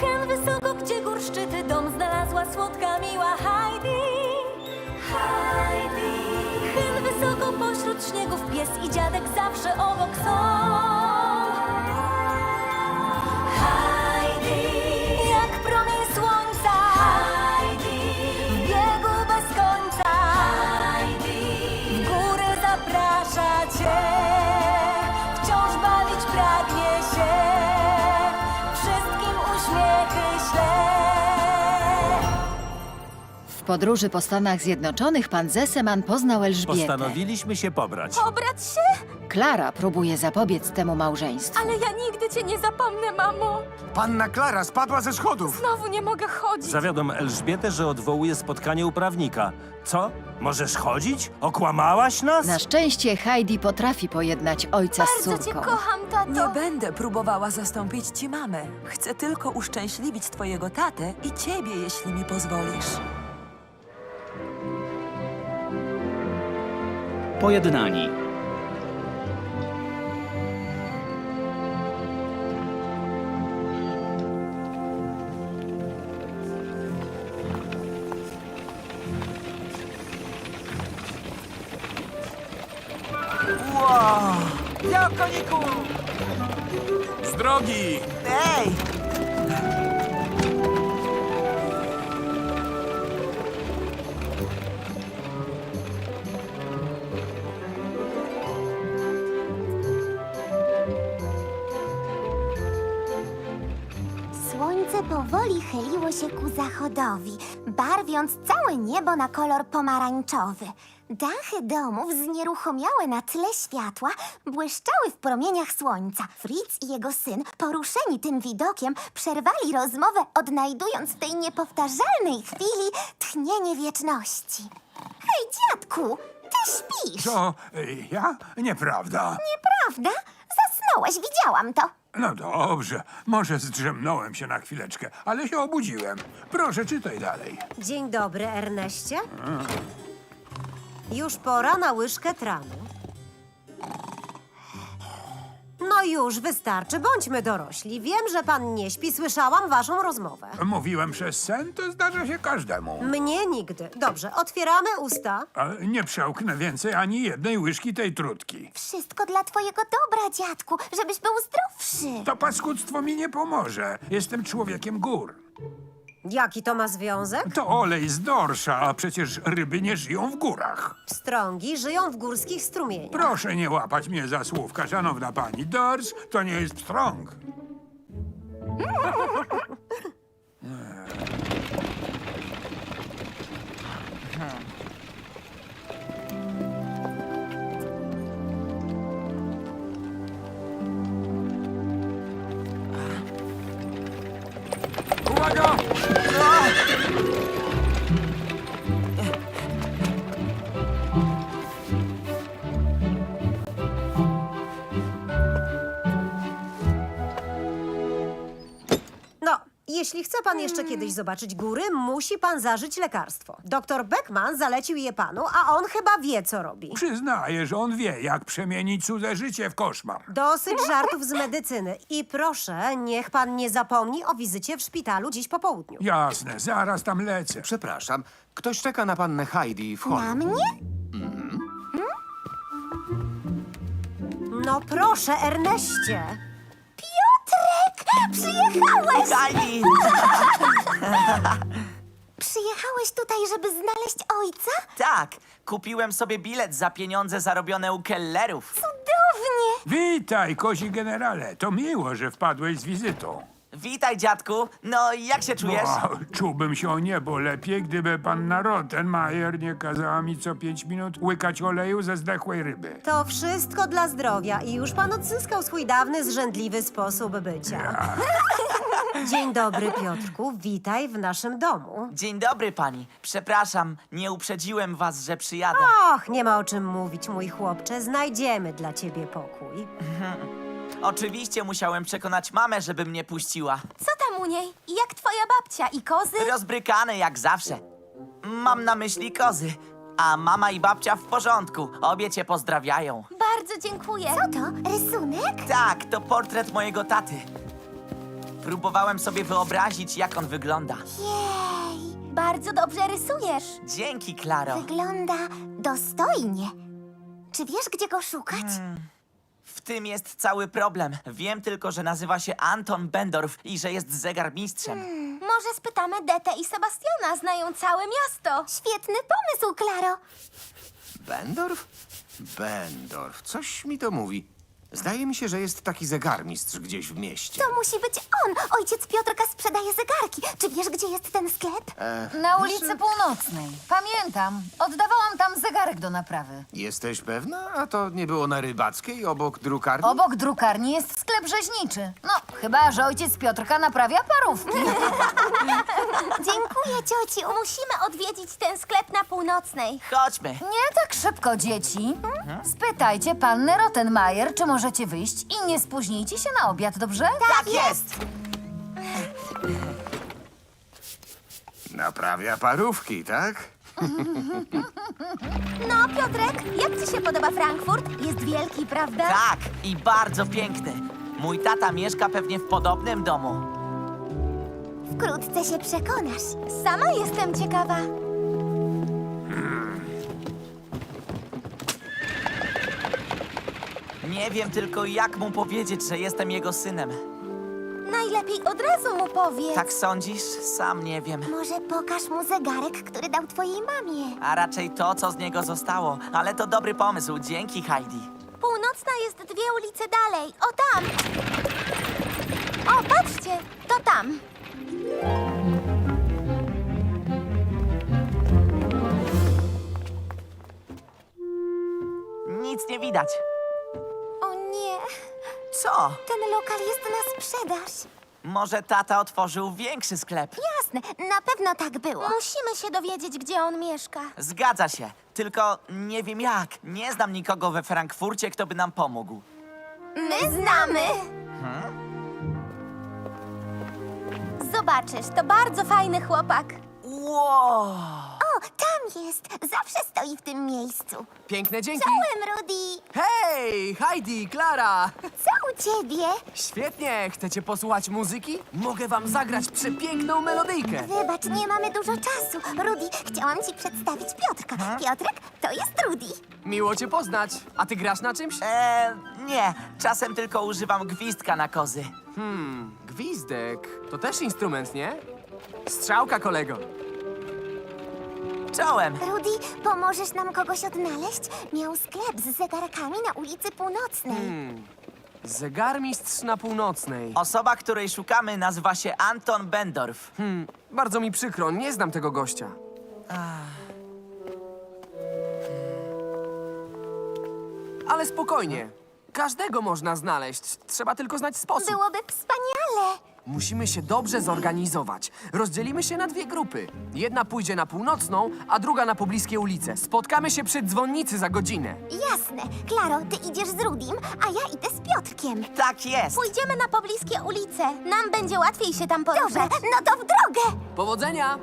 Hen wysoko, gdzie gór szczyty, dom znalazła słodka, miła Heidi. Heidi. Hen wysoko pośród śniegów, pies i dziadek zawsze obok są. Podróży po Stanach Zjednoczonych pan Zeseman poznał Elżbietę. Postanowiliśmy się pobrać. Pobrać się? Klara próbuje zapobiec temu małżeństwu. Ale ja nigdy cię nie zapomnę, mamo. Panna Klara spadła ze schodów. Znowu nie mogę chodzić. Zawiadom Elżbietę, że odwołuje spotkanie u prawnika. Co? Możesz chodzić? Okłamałaś nas? Na szczęście Heidi potrafi pojednać ojca z Bardzo cię córką. kocham, tato. Nie będę próbowała zastąpić ci mamę. Chcę tylko uszczęśliwić twojego tatę i ciebie, jeśli mi pozwolisz. Pojednani. Wow! Ja, koniku! Z drogi! Ej! Się ku zachodowi, barwiąc całe niebo na kolor pomarańczowy. Dachy domów znieruchomiałe na tle światła błyszczały w promieniach słońca. Fritz i jego syn, poruszeni tym widokiem, przerwali rozmowę, odnajdując w tej niepowtarzalnej chwili tchnienie wieczności. Hej, dziadku, ty śpisz, To y, ja? Nieprawda. prawda? Zasnąłeś, widziałam to. No dobrze, może zdrzemnąłem się na chwileczkę, ale się obudziłem. Proszę, czytaj dalej. Dzień dobry, Erneście. Już pora na łyżkę tranu. No już, wystarczy, bądźmy dorośli. Wiem, że pan nie śpi, słyszałam waszą rozmowę. Mówiłem przez sen, to zdarza się każdemu. Mnie nigdy. Dobrze, otwieramy usta. A nie przełknę więcej ani jednej łyżki tej trutki. Wszystko dla twojego dobra, dziadku, żebyś był zdrowszy. To paskudztwo mi nie pomoże. Jestem człowiekiem gór. Jaki to ma związek? To olej z dorsza, a przecież ryby nie żyją w górach. Pstrągi żyją w górskich strumieniach. Proszę nie łapać mnie za słówka, szanowna pani. Dors to nie jest pstrąg. jeśli chce pan jeszcze kiedyś zobaczyć góry, musi pan zażyć lekarstwo. Doktor Beckman zalecił je panu, a on chyba wie, co robi. Przyznaję, że on wie, jak przemienić cudze życie w koszmar. Dosyć żartów z medycyny. I proszę, niech pan nie zapomni o wizycie w szpitalu dziś po południu. Jasne, zaraz tam lecę. Przepraszam, ktoś czeka na pannę Heidi w holu. Na mnie? No proszę, Erneście. Przyjechałeś! Heidi! Przyjechałeś tutaj, żeby znaleźć ojca? Tak, kupiłem sobie bilet za pieniądze zarobione u kellerów. Cudownie! Witaj, kozi generale. To miło, że wpadłeś z wizytą. Witaj, dziadku. No, jak się czujesz? O, czułbym się o niebo lepiej, gdyby panna Rottenmeier nie kazała mi co pięć minut łykać oleju ze zdechłej ryby. To wszystko dla zdrowia i już pan odzyskał swój dawny, zrzędliwy sposób bycia. Dzień dobry, Piotrku. Witaj w naszym domu. Dzień dobry, pani. Przepraszam, nie uprzedziłem was, że przyjadę. Och, nie ma o czym mówić, mój chłopcze. Znajdziemy dla ciebie pokój. Oczywiście musiałem przekonać mamę, żeby mnie puściła. Co tam u niej? I jak twoja babcia i kozy? Rozbrykane jak zawsze. Mam na myśli kozy. A mama i babcia w porządku. Obie cię pozdrawiają. Bardzo dziękuję. Co to? Rysunek? Tak, to portret mojego taty. Próbowałem sobie wyobrazić, jak on wygląda. Jej, bardzo dobrze rysujesz. Dzięki, Klaro. Wygląda dostojnie. Czy wiesz, gdzie go szukać? W tym jest cały problem. Wiem tylko, że nazywa się Anton Bendorf i że jest zegarmistrzem. Może spytamy Detę i Sebastiana, znają całe miasto. Świetny pomysł, Klaro. Bendorf? Bendorf, coś mi to mówi. Zdaje mi się, że jest taki zegarmistrz gdzieś w mieście. To musi być on. Ojciec Piotrka sprzedaje zegarki. Czy wiesz, gdzie jest ten sklep? Na ulicy Północnej. Pamiętam. Oddawałam tam zegarek do naprawy. Jesteś pewna? A to nie było na Rybackiej, obok drukarni? Obok drukarni jest sklep rzeźniczy. No, chyba, że ojciec Piotrka naprawia parówki. Dziękuję, ciociu. Musimy odwiedzić ten sklep na północnej. Chodźmy. Nie tak szybko, dzieci. Spytajcie pannę Rottenmeier, czy możecie wyjść i nie spóźnijcie się na obiad, dobrze? Tak jest! Naprawia parówki, tak? No, Piotrek, jak ci się podoba Frankfurt? Jest wielki, prawda? Tak, i bardzo piękny. Mój tata mieszka pewnie w podobnym domu. Wkrótce się przekonasz. Sama jestem ciekawa. Nie wiem tylko, jak mu powiedzieć, że jestem jego synem. Najlepiej od razu mu powiedz. Tak sądzisz? Sam nie wiem. Może pokaż mu zegarek, który dał twojej mamie. A raczej to, co z niego zostało. Ale to dobry pomysł. Dzięki, Heidi. Północna jest dwie ulice dalej. O tam! O, patrzcie! To tam. Nic nie widać. Co? ten lokal jest na sprzedaż. Może tata otworzył większy sklep? Jasne, na pewno tak było. Musimy się dowiedzieć, gdzie on mieszka. Zgadza się. Tylko nie wiem jak. Nie znam nikogo we Frankfurcie, kto by nam pomógł. My znamy. Zobaczysz, to bardzo fajny chłopak. Wow! Tam jest. Zawsze stoi w tym miejscu. Piękne dzięki. Czołem, Rudy. Hej, Heidi, Klara! Co u ciebie? Świetnie, chcecie posłuchać muzyki? Mogę wam zagrać przepiękną melodyjkę. Wybacz, nie mamy dużo czasu. Rudy, chciałam ci przedstawić Piotrka. Piotrek, to jest Rudy. Miło cię poznać. A ty grasz na czymś? Eee, nie. Czasem tylko używam gwizdka na kozy. Hmm, gwizdek. To też instrument, nie? Strzałka, kolego. Czołem. Rudy, pomożesz nam kogoś odnaleźć? Miał sklep z zegarkami na ulicy Północnej. Hmm. Zegarmistrz na północnej. Osoba, której szukamy, nazywa się Anton Bendorf. Hmm, bardzo mi przykro, nie znam tego gościa. Ale spokojnie. Każdego można znaleźć. Trzeba tylko znać sposób. Byłoby wspaniale. Musimy się dobrze zorganizować. Rozdzielimy się na dwie grupy. Jedna pójdzie na północną, a druga na pobliskie ulice. Spotkamy się przy dzwonnicy za godzinę. Jasne. Klaro, ty idziesz z Rudim, a ja idę z Piotrkiem. Tak jest. Pójdziemy na pobliskie ulice. Nam będzie łatwiej się tam poruszać. Dobrze, no to w drogę. Powodzenia!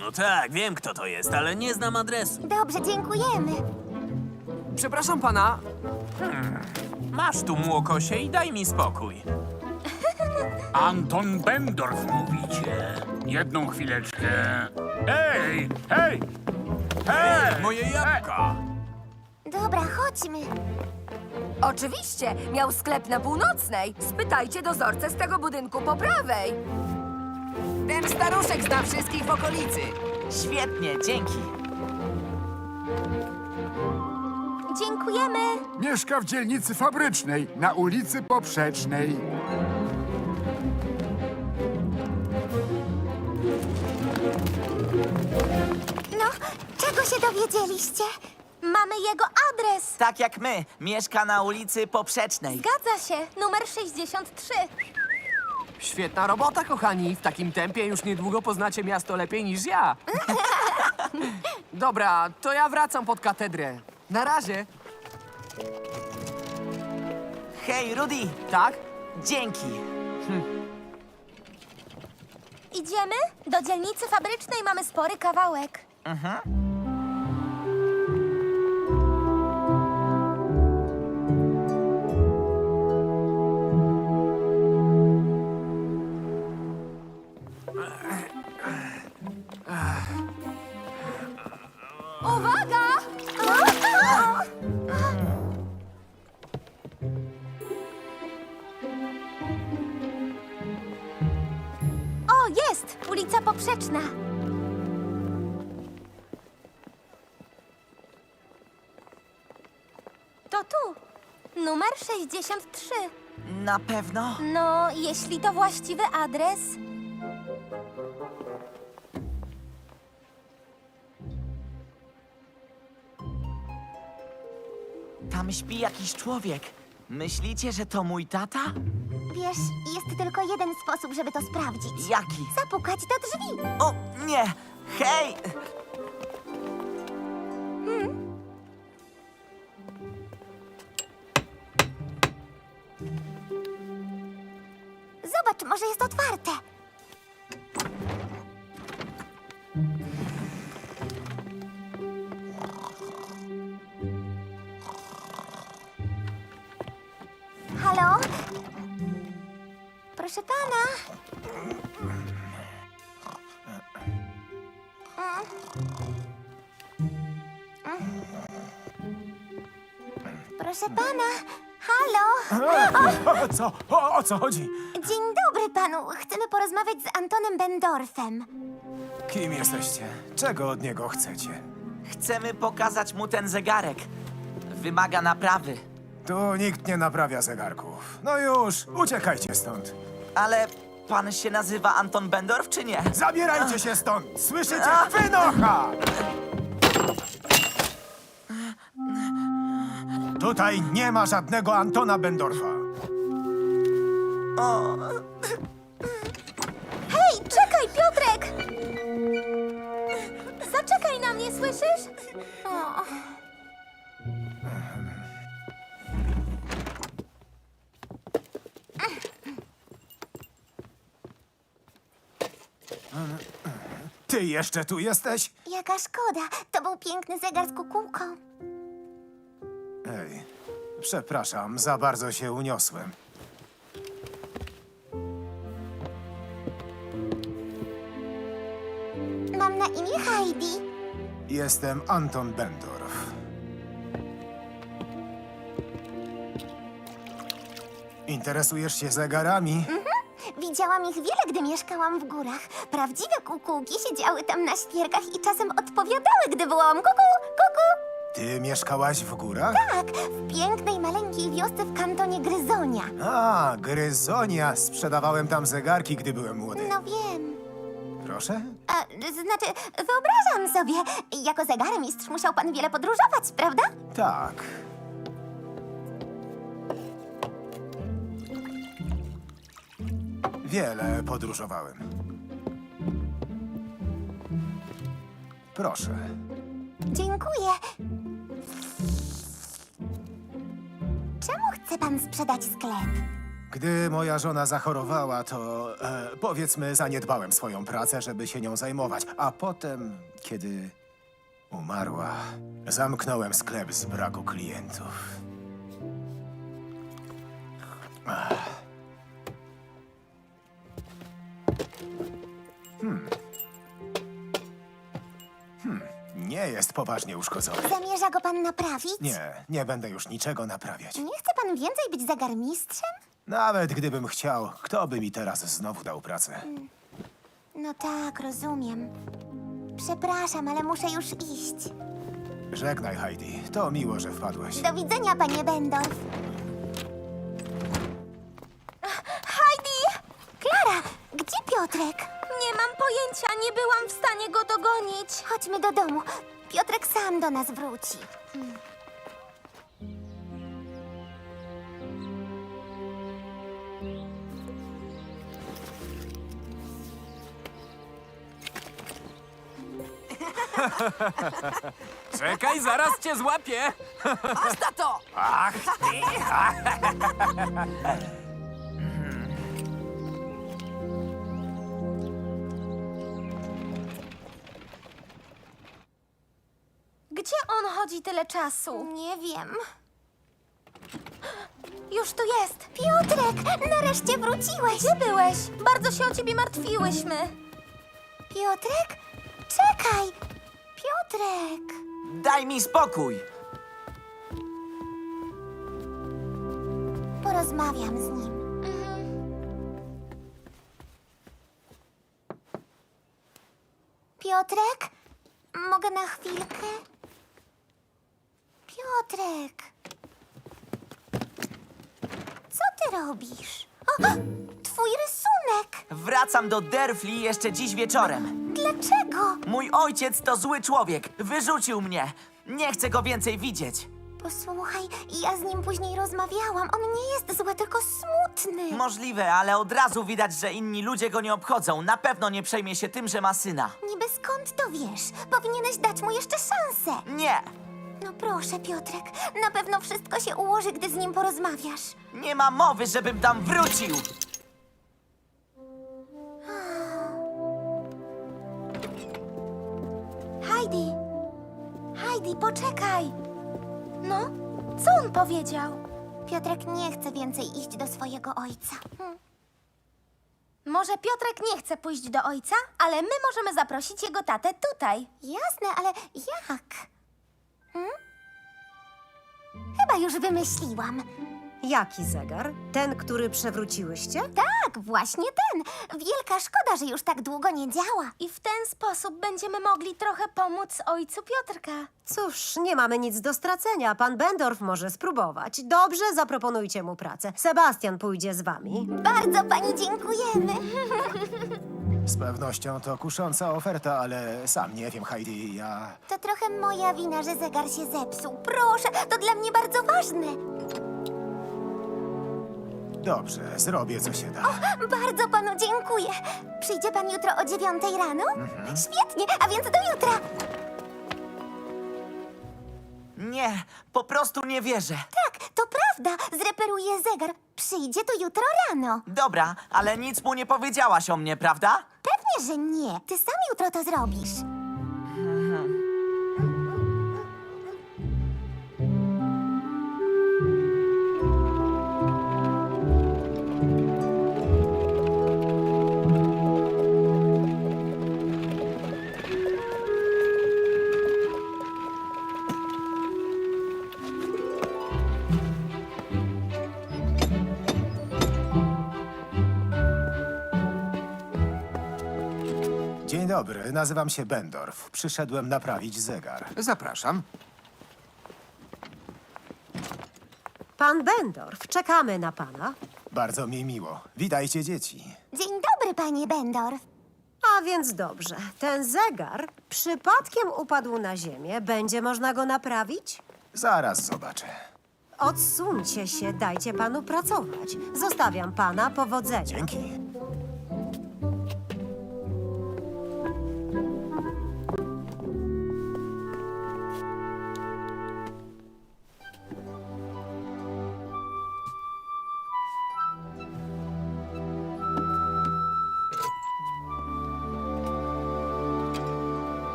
No tak, wiem kto to jest, ale nie znam adresu. Dobrze, dziękujemy. Przepraszam pana, Masz tu młokosie i daj mi spokój. Anton Bendorf mówicie. Jedną chwileczkę. Ej, hej! Hej! Moje jabłka! Dobra, chodźmy. Oczywiście, miał sklep na północnej. Spytajcie dozorcę z tego budynku po prawej. ten staruszek zna wszystkich w okolicy. Świetnie, dzięki. Dziękujemy. Mieszka w dzielnicy fabrycznej, na ulicy Poprzecznej. No, czego się dowiedzieliście? Mamy jego adres. Tak jak my. Mieszka na ulicy Poprzecznej. Zgadza się, numer 63. Świetna robota, kochani. W takim tempie już niedługo poznacie miasto lepiej niż ja. Dobra, to ja wracam pod katedrę. Na razie. Hej, Rudy. Tak? Dzięki. Idziemy? Do dzielnicy fabrycznej mamy spory kawałek. 63. Na pewno? No, jeśli to właściwy adres. Tam śpi jakiś człowiek. Myślicie, że to mój tata? Wiesz, jest tylko jeden sposób, żeby to sprawdzić. Jaki? Zapukać do drzwi. O, nie! Hej! Proszę pana. Halo? O co? O, o co chodzi? Dzień dobry panu. Chcemy porozmawiać z Antonem Bendorfem. Kim jesteście? Czego od niego chcecie? Chcemy pokazać mu ten zegarek. Wymaga naprawy. Tu nikt nie naprawia zegarków. No już, uciekajcie stąd. Ale pan się nazywa Anton Bendorf, czy nie? Zabierajcie się stąd! Słyszycie? Wynocha! Tutaj nie ma żadnego Antona Bendorfa. Hej, Ty jeszcze tu jesteś? Jaka szkoda. To był piękny zegar z kukułką. Ej, przepraszam, za bardzo się uniosłem. Mam na imię Heidi. Jestem Anton Bendorf. Interesujesz się zegarami? Widziałam ich wiele, gdy mieszkałam w górach. Prawdziwe kukułki siedziały tam na świerkach i czasem odpowiadały, gdy wołałam kuku, kuku. Ty mieszkałaś w górach? Tak, w pięknej, maleńkiej wiosce w kantonie Gryzonia. A, Gryzonia. Sprzedawałem tam zegarki, gdy byłem młody. No wiem. Proszę? A, znaczy, wyobrażam sobie, jako zegarmistrz musiał pan wiele podróżować, prawda? Tak. Wiele podróżowałem. Proszę. Dziękuję. Czemu chce pan sprzedać sklep? Gdy moja żona zachorowała, to e, powiedzmy, zaniedbałem swoją pracę, żeby się nią zajmować. A potem, kiedy umarła, zamknąłem sklep z braku klientów. Ach. Nie jest poważnie uszkodzony. Zamierza go pan naprawić? Nie, nie będę już niczego naprawiać. Nie chce pan więcej być zegarmistrzem? Nawet gdybym chciał, kto by mi teraz znowu dał pracę? No tak, rozumiem. Przepraszam, ale muszę już iść. Żegnaj, Heidi. To miło, że wpadłeś. Do widzenia, panie Bendorf. Heidi! Klara, gdzie Piotrek? Nie mam pojęcia, nie byłam w stanie go dogonić. Chodźmy do domu. Piotrek sam do nas wróci. Czekaj, zaraz cię złapię! Basta to! Gdzie on chodzi tyle czasu? Nie wiem. Już tu jest. Piotrek, nareszcie wróciłeś. Gdzie byłeś? Bardzo się o ciebie martwiłyśmy. Piotrek? Czekaj! Piotrek! Daj mi spokój! Porozmawiam z nim. Piotrek? Mogę na chwilkę? Piotrek! Co ty robisz? O, twój rysunek! Wracam do Derfli jeszcze dziś wieczorem. Dlaczego? Mój ojciec to zły człowiek. Wyrzucił mnie. Nie chcę go więcej widzieć. Posłuchaj, ja z nim później rozmawiałam. On nie jest zły, tylko smutny. Możliwe, ale od razu widać, że inni ludzie go nie obchodzą. Na pewno nie przejmie się tym, że ma syna. Niby skąd to wiesz? Powinieneś dać mu jeszcze szansę. Nie! No proszę, Piotrek, na pewno wszystko się ułoży, gdy z nim porozmawiasz. Nie ma mowy, żebym tam wrócił! Heidi! Heidi, poczekaj! No, co on powiedział? Piotrek nie chce więcej iść do swojego ojca. Hmm. Może Piotrek nie chce pójść do ojca, ale my możemy zaprosić jego tatę tutaj. Jasne, ale jak? Hmm? Chyba już wymyśliłam. Jaki zegar? Ten, który przewróciłyście? Tak, właśnie ten. Wielka szkoda, że już tak długo nie działa. I w ten sposób będziemy mogli trochę pomóc ojcu Piotrka. Cóż, nie mamy nic do stracenia. Pan Bendorf może spróbować. Dobrze, zaproponujcie mu pracę. Sebastian pójdzie z wami. Bardzo pani dziękujemy. Z pewnością to kusząca oferta, ale sam nie wiem, Heidi, ja... To trochę moja wina, że zegar się zepsuł. Proszę, to dla mnie bardzo ważne. Dobrze, zrobię co się da. Bardzo panu dziękuję. Przyjdzie pan jutro o dziewiątej rano? Świetnie, a więc do jutra. Nie, po prostu nie wierzę. Tak, to prawda. Zreperuję zegar. Przyjdzie tu jutro rano. Dobra, ale nic mu nie powiedziałaś o mnie, prawda? Pewnie, że nie. Ty sam jutro to zrobisz. Dzień dobry, nazywam się Bendorf. Przyszedłem naprawić zegar. Zapraszam. Pan Bendorf, czekamy na pana. Bardzo mi miło. Witajcie, dzieci. Dzień dobry, panie Bendorf. A więc dobrze. Ten zegar przypadkiem upadł na ziemię. Będzie można go naprawić? Zaraz zobaczę. Odsuńcie się, dajcie panu pracować. Zostawiam pana, powodzenia. Dzięki.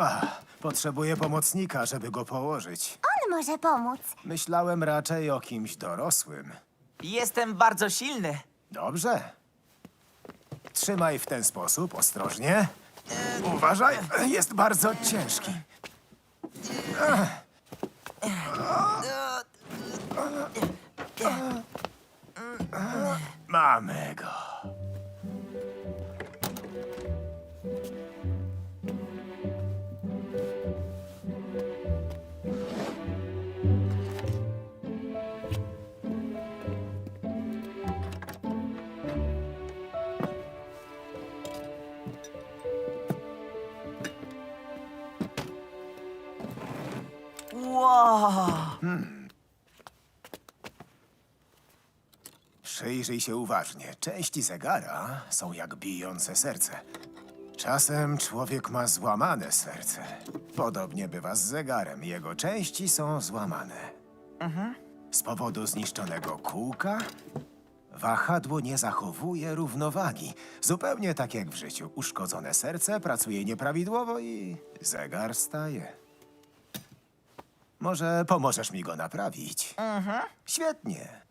Ach, potrzebuję pomocnika, żeby go położyć. On może pomóc. Myślałem raczej o kimś dorosłym. Jestem bardzo silny. Dobrze. Trzymaj w ten sposób, ostrożnie. Uważaj, jest bardzo ciężki. Mamy Przyjrzyj się uważnie. Części zegara są jak bijące serce. Czasem człowiek ma złamane serce. Podobnie bywa z zegarem. Jego części są złamane. Z powodu zniszczonego kółka wahadło nie zachowuje równowagi. Zupełnie tak jak w życiu. Uszkodzone serce pracuje nieprawidłowo i zegar staje. Może pomożesz mi go naprawić? Świetnie.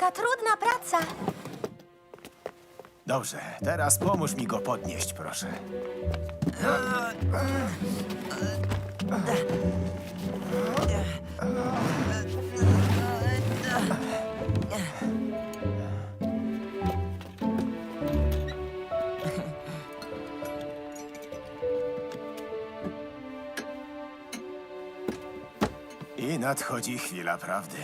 Jaka trudna praca. Dobrze, teraz pomóż mi go podnieść, proszę. I nadchodzi chwila prawdy.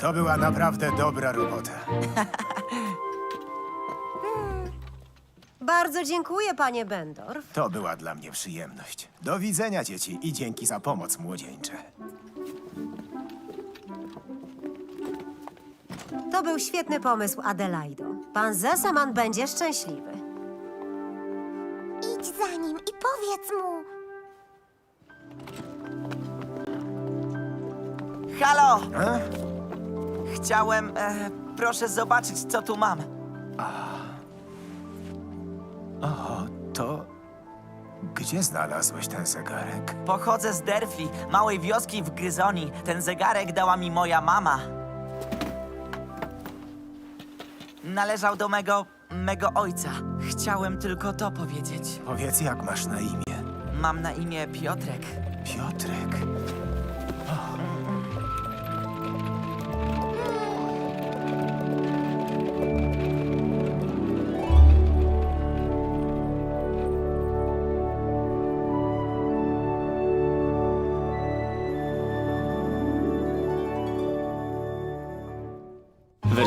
To była naprawdę dobra robota. Bardzo dziękuję, panie Bendorf. To była dla mnie przyjemność. Do widzenia, dzieci, i dzięki za pomoc, młodzieńcze. To był świetny pomysł, Adelaido. Pan Zesaman będzie szczęśliwy. Idź za nim i powiedz mu. Halo! E? Chciałem, e, proszę zobaczyć, co tu mam. O, to... Gdzie znalazłeś ten zegarek? Pochodzę z Derfli, małej wioski w Gryzonii. Ten zegarek dała mi moja mama. Należał do mego, mego ojca. Chciałem tylko to powiedzieć. Powiedz, jak masz na imię? Mam na imię Piotrek. Piotrek.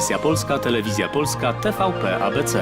Wersja polska, telewizja polska, TVP ABC.